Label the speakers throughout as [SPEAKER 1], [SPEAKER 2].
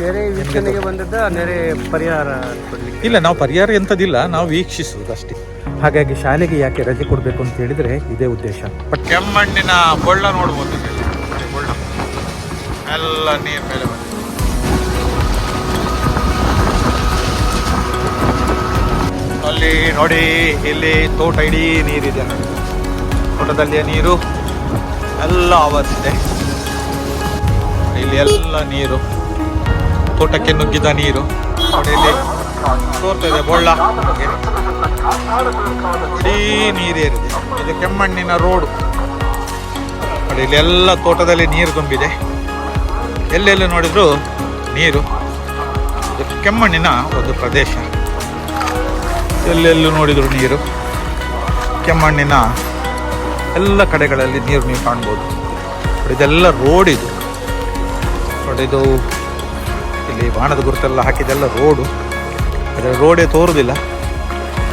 [SPEAKER 1] ನೆರೆ ವೀಕ್ಷಣೆಗೆ ಬಂದದ್ದು ನೆರೆ ಪರಿಹಾರ ಕೊಡ್ಲಿಕ್ಕೆ.
[SPEAKER 2] ಇಲ್ಲ ನಾವು ಪರಿಹಾರ ಎಂಥದ್ದಿಲ್ಲ ನಾವು ವೀಕ್ಷಿಸುವುದು ಅಷ್ಟೇ ಹಾಗಾಗಿ ಶಾಲೆಗೆ ಯಾಕೆ ರಜೆ ಕೊಡಬೇಕು ಅಂತ ಹೇಳಿದ್ರೆ ಇದೇ ಉದ್ದೇಶ. ಬಟ್ ಕೆಮ್ಮಣ್ಣಿನ ಬೊಳ್ಳ ನೋಡ್ಬೋದು ಬೊಳ್ಳ ಎಲ್ಲ ನೀರ್ ಮೇಲೆ ಬಂದಿದೆ. ಅಲ್ಲಿ ನೋಡಿ ಇಲ್ಲಿ ತೋಟ ಇಡೀ ನೀರಿದೆ. ತೋಟದಲ್ಲಿಯ ನೀರು. ಎಲ್ಲ ಆವರಿಸಿದೆ ಇಲ್ಲಿ ಎಲ್ಲ ನೀರು. ತೋಟಕ್ಕೆ ನುಗ್ಗಿದ ನೀರು ನೋಡಿ ತೋರ್ತಿದೆ ಬೊಳ್ಳ. ಇಡೀ ನೀರೇರಿದೆ ಇದು. ಕೆಮ್ಮಣ್ಣಿನ ರೋಡು. ನೋಡಿ, ಇಲ್ಲಿ ಎಲ್ಲ ತೋಟದಲ್ಲಿ ನೀರು ತುಂಬಿದೆ. ಎಲ್ಲೆಲ್ಲಿ ನೋಡಿದ್ರು ನೀರು. ಇದು ಕೆಮ್ಮಣ್ಣಿನ ಒಂದು ಪ್ರದೇಶ. ಎಲ್ಲೆಲ್ಲೂ ನೋಡಿದ್ರು ನೀರು. ಕೆಮ್ಮಣ್ಣಿನ ಎಲ್ಲ ಕಡೆಗಳಲ್ಲಿ ನೀರು ನೀವು ಕಾಣ್ಬೋದು. ಇದೆಲ್ಲ ರೋಡ್ ಇದು. ನೋಡಿ, ಇದು ಇಲ್ಲಿ ಬಾಣದ ಗುರುತೆಲ್ಲ ಹಾಕಿದೆಲ್ಲ ರೋಡು. ಅದರ ರೋಡೇ ತೋರುದಿಲ್ಲ.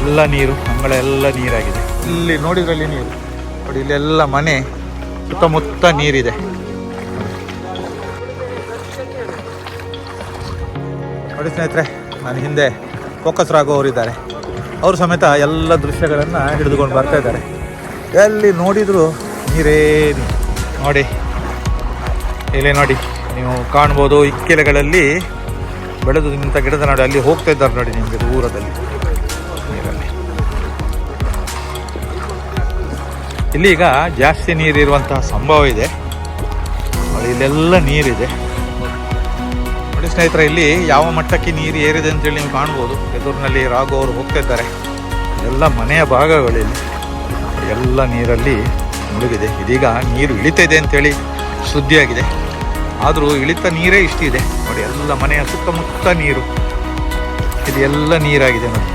[SPEAKER 2] ಎಲ್ಲ ನೀರು, ಅಂಗಳ ಎಲ್ಲ ನೀರಾಗಿದೆ. ಇಲ್ಲಿ ನೋಡಿದ್ರಲ್ಲಿ ನೀರು. ನೋಡಿ, ಇಲ್ಲೆಲ್ಲ ಮನೆ, ಸುತ್ತಮುತ್ತ ನೀರಿದೆ. ನೋಡಿ ಸ್ನೇಹಿತರೆ, ನಾನು ಹಿಂದೆ ಫೋಕಸ್ ಇದ್ದಾರೆ. ಅವರು ಸಮೇತ ಎಲ್ಲ ದೃಶ್ಯಗಳನ್ನು ಹಿಡಿದುಕೊಂಡು ಬರ್ತಾ ಇದ್ದಾರೆ. ಎಲ್ಲಿ ನೋಡಿದ್ರು ನೀರು. ನೋಡಿ, ಇಲ್ಲಿ ನೋಡಿ. ನೀವು ಕಾಣ್ಬೋದು, ಇಕ್ಕೆಲೆಗಳಲ್ಲಿ ಬೆಳೆದು ನಿಂತ ಗಿಡದ ನಾಡು ಅಲ್ಲಿ ಹೋಗ್ತಾ ಇದ್ದಾರೆ ನೋಡಿ ನಿಮಗೆ ದೂರದಲ್ಲಿ. ನೀರಲ್ಲಿ. ಇಲ್ಲಿ ಈಗ ಜಾಸ್ತಿ ನೀರಿರುವಂತಹ ಸಂಭವ ಇದೆ. ಇಲ್ಲೆಲ್ಲ ನೀರಿದೆ. ನೋಡಿ ಸ್ನೇಹಿತರೆ, ಇಲ್ಲಿ ಯಾವ ಮಟ್ಟಕ್ಕೆ ನೀರು ಏರಿದೆ ಅಂತೇಳಿ ನೀವು ಕಾಣ್ಬೋದು. ಎದುರಿನಲ್ಲಿ ರಾಘು ಅವರು ಹೋಗ್ತಾ ಇದ್ದಾರೆ. ಎಲ್ಲ ಮನೆಯ ಭಾಗಗಳಲ್ಲಿ ಎಲ್ಲ ನೀರಲ್ಲಿ ಮುಳುಗಿದೆ. ಇದೀಗ ನೀರು ಇಳಿತಾ ಇದೆ ಅಂತೇಳಿ ಸುದ್ದಿಯಾಗಿದೆ ಆದರೂ ಇಳಿತ ನೀರೇ ಇಷ್ಟಿದೆ. ನೋಡಿ, ಎಲ್ಲ ಮನೆಯ ಸುತ್ತಮುತ್ತ ನೀರು. ಇದೆಲ್ಲ ನೀರಾಗಿದೆ ನೋಡಿ.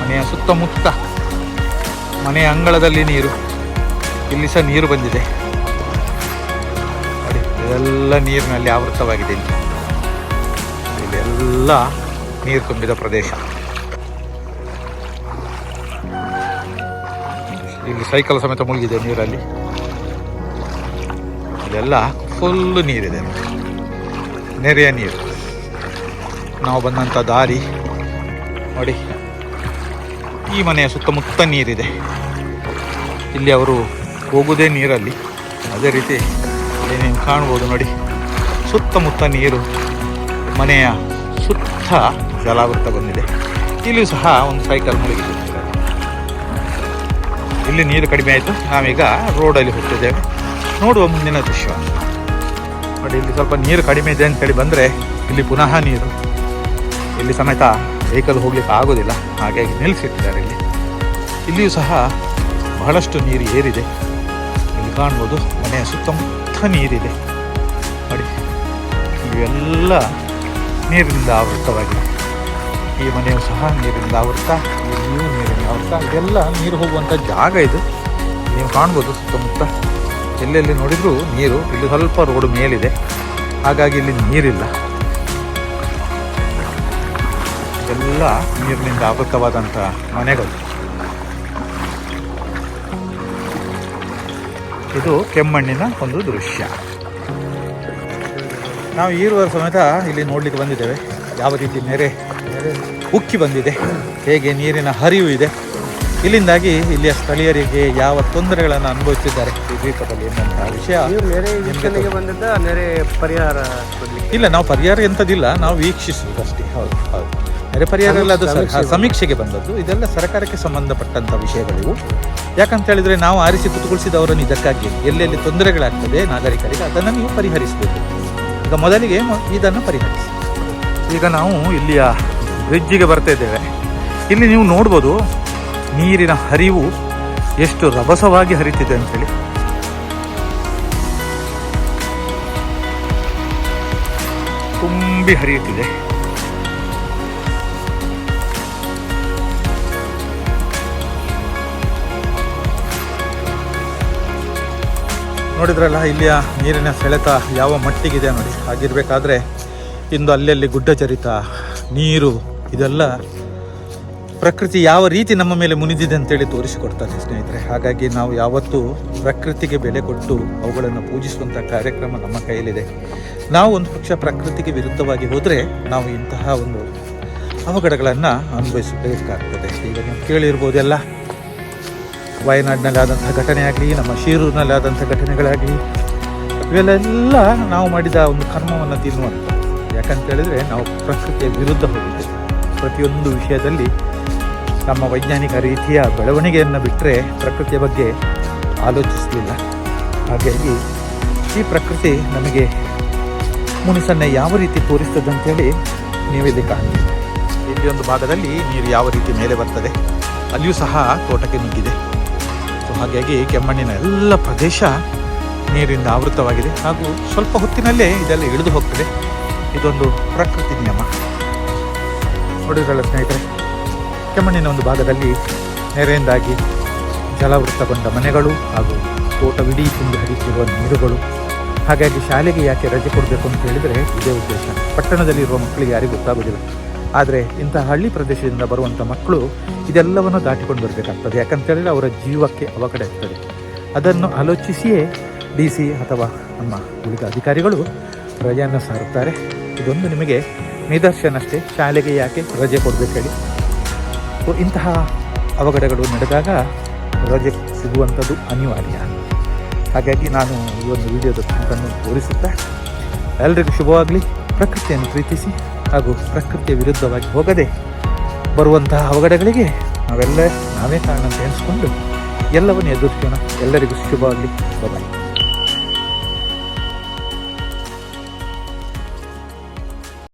[SPEAKER 2] ಮನೆಯ ಸುತ್ತಮುತ್ತ, ಮನೆಯ ಅಂಗಳದಲ್ಲಿ ನೀರು. ಇಲ್ಲಿ ಸಹ ನೀರು ಬಂದಿದೆ. ನೋಡಿ, ಇದೆಲ್ಲ ನೀರಿನಲ್ಲಿ ಆವೃತವಾಗಿದೆ ಇಲ್ಲಿ. ಇಲ್ಲೆಲ್ಲ ನೀರು ತುಂಬಿದ ಪ್ರದೇಶ. ಇಲ್ಲಿ ಸೈಕಲ್ ಸಮೇತ ಮುಳುಗಿದೆ ನೀರಲ್ಲಿ. ಇಲ್ಲೆಲ್ಲ ಫುಲ್ ನೀರಿದೆ. ನೆರೆಯ ನೀರು. ನಾವು ಬಂದಂಥ ದಾರಿ, ನೋಡಿ. ಈ ಮನೆಯ ಸುತ್ತಮುತ್ತ ನೀರಿದೆ. ಇಲ್ಲಿ ಅವರು ಹೋಗುವುದೇ ನೀರಲ್ಲಿ. ಅದೇ ರೀತಿ ಏನೇನು ಕಾಣ್ಬೋದು ನೋಡಿ. ಸುತ್ತಮುತ್ತ ನೀರು, ಮನೆಯ ಸುತ್ತ ಜಲಾವೃತ ಬಂದಿದೆ. ಇಲ್ಲಿಯೂ ಸಹ ಒಂದು ಸೈಕಲ್ ಮುಳುಗಿದೆ ಇಲ್ಲಿ ನೀರು ಕಡಿಮೆ ಆಯಿತು. ನಾವೀಗ ರೋಡಲ್ಲಿ ಹೋಗ್ತಿದ್ದೇವೆ. ನೋಡುವ ಮುಂದಿನ ದೃಶ್ಯ. ನೋಡಿ, ಇಲ್ಲಿ ಸ್ವಲ್ಪ ನೀರು ಕಡಿಮೆ ಇದೆ ಅಂತೇಳಿ ಬಂದರೆ ಇಲ್ಲಿ ಪುನಃ ನೀರು. ಇಲ್ಲಿ ಸಮೇತ ವೆಹಿಕಲ್ ಹೋಗ್ಲಿಕ್ಕೆ ಆಗೋದಿಲ್ಲ. ಹಾಗಾಗಿ ನಿಲ್ಲಿಸಿಟ್ಟಿದ್ದಾರೆ ಇಲ್ಲಿ. ಇಲ್ಲಿಯೂ ಸಹ ಬಹಳಷ್ಟು ನೀರು ಏರಿದೆ. ಇಲ್ಲಿ ಕಾಣ್ಬೋದು ಮನೆಯ ಸುತ್ತಮುತ್ತ ನೀರಿದೆ. ನೋಡಿ, ಇವೆಲ್ಲ ನೀರಿನಿಂದ ಆವೃತವಾಗಿದೆ ಈ ಮನೆಯು ಸಹ ನೀರಿನಿಂದ ಆವೃತ ಇಲ್ಲಿಯೂ ನೀರಿನಿಂದ ಆವೃತ್ತ. ಇದೆಲ್ಲ ನೀರು ಹೋಗುವಂಥ ಜಾಗ ಇದು. ನೀವು ಕಾಣ್ಬೋದು ಸುತ್ತಮುತ್ತ ಎಲ್ಲೆಲ್ಲಿ ನೋಡಿದರೂ ನೀರು ಇಲ್ಲಿ ಸ್ವಲ್ಪ ರೋಡ್ ಮೇಲಿದೆ. ಹಾಗಾಗಿ ಇಲ್ಲಿ ನೀರಿಲ್ಲ. ಎಲ್ಲ ನೀರಿನಿಂದ ಆವೃತವಾದಂಥ ಮನೆಗಳು. ಇದು ಕೆಮ್ಮಣ್ಣಿನ ಒಂದು ದೃಶ್ಯ. ನಾವು ಈರುವರ ಸಮೇತ ಇಲ್ಲಿ ನೋಡಲಿಕ್ಕೆ ಬಂದಿದ್ದೇವೆ. ಯಾವ ರೀತಿ ನೆರೆ ಉಕ್ಕಿ ಬಂದಿದೆ. ಹೇಗೆ ನೀರಿನ ಹರಿವು ಇದೆ. ಇಲ್ಲಿಂದಾಗಿ ಇಲ್ಲಿಯ ಸ್ಥಳೀಯರಿಗೆ ಯಾವ ತೊಂದರೆಗಳನ್ನು ಅನುಭವಿಸಿದ್ದಾರೆ? ಈ ದ್ವೀಪದಲ್ಲಿ ಎನ್ನುವಂತಹ ವಿಷಯ
[SPEAKER 1] ನೆರೆ ಬಂದಿದ್ದ? ನೆರೆ ಪರಿಹಾರ
[SPEAKER 2] ಇಲ್ಲ ನಾವು ಪರಿಹಾರ ಎಂಥದಿಲ್ಲ ನಾವು ವೀಕ್ಷಿಸುವುದಷ್ಟೇ. ಹೌದು ಹೌದು. ನೆರೆ ಪರಿಹಾರ ಎಲ್ಲ ಅದು ಸಮೀಕ್ಷೆಗೆ ಬಂದದ್ದು. ಇದೆಲ್ಲ ಸರ್ಕಾರಕ್ಕೆ ಸಂಬಂಧಪಟ್ಟಂಥ ವಿಷಯಗಳಿವು. ಯಾಕಂತ ಹೇಳಿದ್ರೆ ನಾವು ಆರಿಸಿ ಕುತುಗೊಳಿಸಿದವರನ್ನು ಇದಕ್ಕಾಗಿ ಎಲ್ಲೆಲ್ಲಿ ತೊಂದರೆಗಳಾಗ್ತದೆ ನಾಗರಿಕರಿಗೆ ಅದನ್ನು ನೀವು ಪರಿಹರಿಸಬೇಕು. ಈಗ ಮೊದಲಿಗೆ ಮ- ಇದನ್ನು ಪರಿಹರಿಸಿ. ಈಗ ನಾವು ಇಲ್ಲಿಯ ಬ್ರಿಡ್ಜಿಗೆ ಬರ್ತಾ ಇದ್ದೇವೆ. ಇಲ್ಲಿ ನೀವು ನೋಡ್ಬೋದು ನೀರಿನ ಹರಿವು ಎಷ್ಟು ರಭಸವಾಗಿ ಹರಿತಿದೆ ಅಂತೇಳಿ ತುಂಬಿ ಹರಿಯುತ್ತಿದೆ. ನೋಡಿದ್ರಲ್ಲ, ಇಲ್ಲಿಯ ನೀರಿನ ಸೆಳೆತ ಯಾವ ಮಟ್ಟಿಗಿದೆ ನೋಡಿ. ಹಾಗಿರ್ಬೇಕಾದ್ರೆ ಇಂದು ಅಲ್ಲಲ್ಲಿ ಗುಡ್ಡ ಚರಿತ ನೀರು, ಇದೆಲ್ಲ ಪ್ರಕೃತಿ ಯಾವ ರೀತಿ ನಮ್ಮ ಮೇಲೆ ಮುನಿದಿದೆ ಅಂತೇಳಿ ತೋರಿಸಿಕೊಡ್ತಾರೆ ಸ್ನೇಹಿತರೆ. ಹಾಗಾಗಿ ನಾವು ಯಾವತ್ತೂ ಪ್ರಕೃತಿಗೆ ಬೆಲೆ ಕೊಟ್ಟು ಅವುಗಳನ್ನು ಪೂಜಿಸುವಂಥ ಕಾರ್ಯಕ್ರಮ ನಮ್ಮ ಕೈಯಲ್ಲಿದೆ. ನಾವು ಒಂದು ಪಕ್ಷ ಪ್ರಕೃತಿಗೆ ವಿರುದ್ಧವಾಗಿ ಹೋದರೆ ನಾವು ಇಂತಹ ಒಂದು ಅವಘಡಗಳನ್ನು ಅನುಭವಿಸಬೇಕಾಗ್ತದೆ. ಈಗ ನೀವು ಕೇಳಿರ್ಬೋದೆಲ್ಲ. ವಯನಾಡಿನಲ್ಲಾದಂಥ ಘಟನೆ ಆಗಲಿ ನಮ್ಮ ಶಿರೂರಿನಲ್ಲಿ ಆದಂಥ ಘಟನೆಗಳಾಗಲಿ, ಇವೆಲ್ಲ ನಾವು ಮಾಡಿದ ಒಂದು ಕರ್ಮವನ್ನು ತಿನ್ನುವಂಥ ಯಾಕಂತ ಹೇಳಿದ್ರೆ ನಾವು ಪ್ರಕೃತಿಯ ವಿರುದ್ಧ ಹೋಗಿದ್ದೇವೆ. ಪ್ರತಿಯೊಂದು ವಿಷಯದಲ್ಲಿ ನಮ್ಮ ವೈಜ್ಞಾನಿಕ ರೀತಿಯ ಬೆಳವಣಿಗೆಯನ್ನು ಬಿಟ್ಟರೆ ಪ್ರಕೃತಿಯ ಬಗ್ಗೆ ಆಲೋಚಿಸಲಿಲ್ಲ. ಹಾಗಾಗಿ ಈ ಪ್ರಕೃತಿ ನಮಗೆ ಮುನಿಸನ್ನ ಯಾವ ರೀತಿ ತೋರಿಸ್ತದೆ ಅಂತೇಳಿ ನೀವಿಲ್ಲಿ ಕಾಣ್ತೀವಿ ಇಲ್ಲಿ ಒಂದು ಭಾಗದಲ್ಲಿ ನೀರು ಯಾವ ರೀತಿ ಮೇಲೆ ಬರ್ತದೆ, ಅಲ್ಲಿಯೂ ಸಹ ತೋಟಕ್ಕೆ ನುಗ್ಗಿದೆ. ಸೊ ಹಾಗಾಗಿ ಕೆಮ್ಮಣ್ಣಿನ ಎಲ್ಲ ಪ್ರದೇಶ ನೀರಿಂದ ಆವೃತವಾಗಿದೆ. ಹಾಗೂ ಸ್ವಲ್ಪ ಹೊತ್ತಿನಲ್ಲೇ ಇದೆಲ್ಲ ಇಳಿದು ಹೋಗ್ತದೆ. ಇದೊಂದು ಪ್ರಕೃತಿ ನಿಯಮ. ನೋಡಿದ್ರಲ್ಲ ಸ್ನೇಹಿತರೆ? ಕೆಮ್ಮಣ್ಣಿನ ಒಂದು ಭಾಗದಲ್ಲಿ ನೆರೆಯಿಂದಾಗಿ ಜಲವೃತ್ತಗೊಂಡ ಮನೆಗಳು ಹಾಗೂ ತೋಟವಿಡೀ ತುಂಬಿ ಹರಿಯುತ್ತಿರುವ ನೀರುಗಳು. ಹಾಗಾಗಿ ಶಾಲೆಗೆ ಯಾಕೆ ರಜೆ ಕೊಡಬೇಕು ಅಂತ ಹೇಳಿದರೆ ಇದೇ ಉದ್ದೇಶ. ಪಟ್ಟಣದಲ್ಲಿರುವ ಮಕ್ಕಳಿಗೆ ಯಾರಿಗೂ ಗೊತ್ತಾಗೋದಿಲ್ಲ ಆದರೆ ಇಂತಹ ಹಳ್ಳಿ ಪ್ರದೇಶದಿಂದ ಬರುವಂಥ ಮಕ್ಕಳು ಇದೆಲ್ಲವನ್ನು ದಾಟಿಕೊಂಡು ಬರಬೇಕಾಗ್ತದೆ. ಯಾಕಂತ ಹೇಳಿದ್ರೆ ಅವರ ಜೀವಕ್ಕೆ ಅವಘಡ ಇರ್ತದೆ. ಅದನ್ನು ಆಲೋಚಿಸಿಯೇ ಡಿ ಸಿ ಅಥವಾ ನಮ್ಮ ಉಳಿದ ಅಧಿಕಾರಿಗಳು ರಜೆಯನ್ನು ಸಾರುತ್ತಾರೆ. ಇದೊಂದು ನಿಮಗೆ ನಿದರ್ಶನ ಅಷ್ಟೇ ಶಾಲೆಗೆ ಯಾಕೆ ರಜೆ ಕೊಡಬೇಕು ಹೇಳಿ. ಸೊ ಇಂತಹ ಅವಘಡಗಳು ನಡೆದಾಗ ರಜೆ ಸಿಗುವಂಥದ್ದು ಅನಿವಾರ್ಯ. ಹಾಗಾಗಿ ನಾನು ಈ ಒಂದು ವಿಡಿಯೋದ ತನಕನ್ನು ತೋರಿಸುತ್ತಾ ಎಲ್ಲರಿಗೂ ಶುಭವಾಗಲಿ. ಪ್ರಕೃತಿಯನ್ನು ಪ್ರೀತಿಸಿ ಹಾಗೂ ಪ್ರಕೃತಿಯ ವಿರುದ್ಧವಾಗಿ ಹೋಗದೆ ಬರುವಂತಹ ಅವಘಡಗಳಿಗೆ ನಾವೆಲ್ಲ ನಾವೇ ಕಾರಣ ಅಂತ ಎಲ್ಲವನ್ನು ಎದುರಿಸೋಣ. ಎಲ್ಲರಿಗೂ ಶುಭವಾಗಲಿ. ಬಾಯ್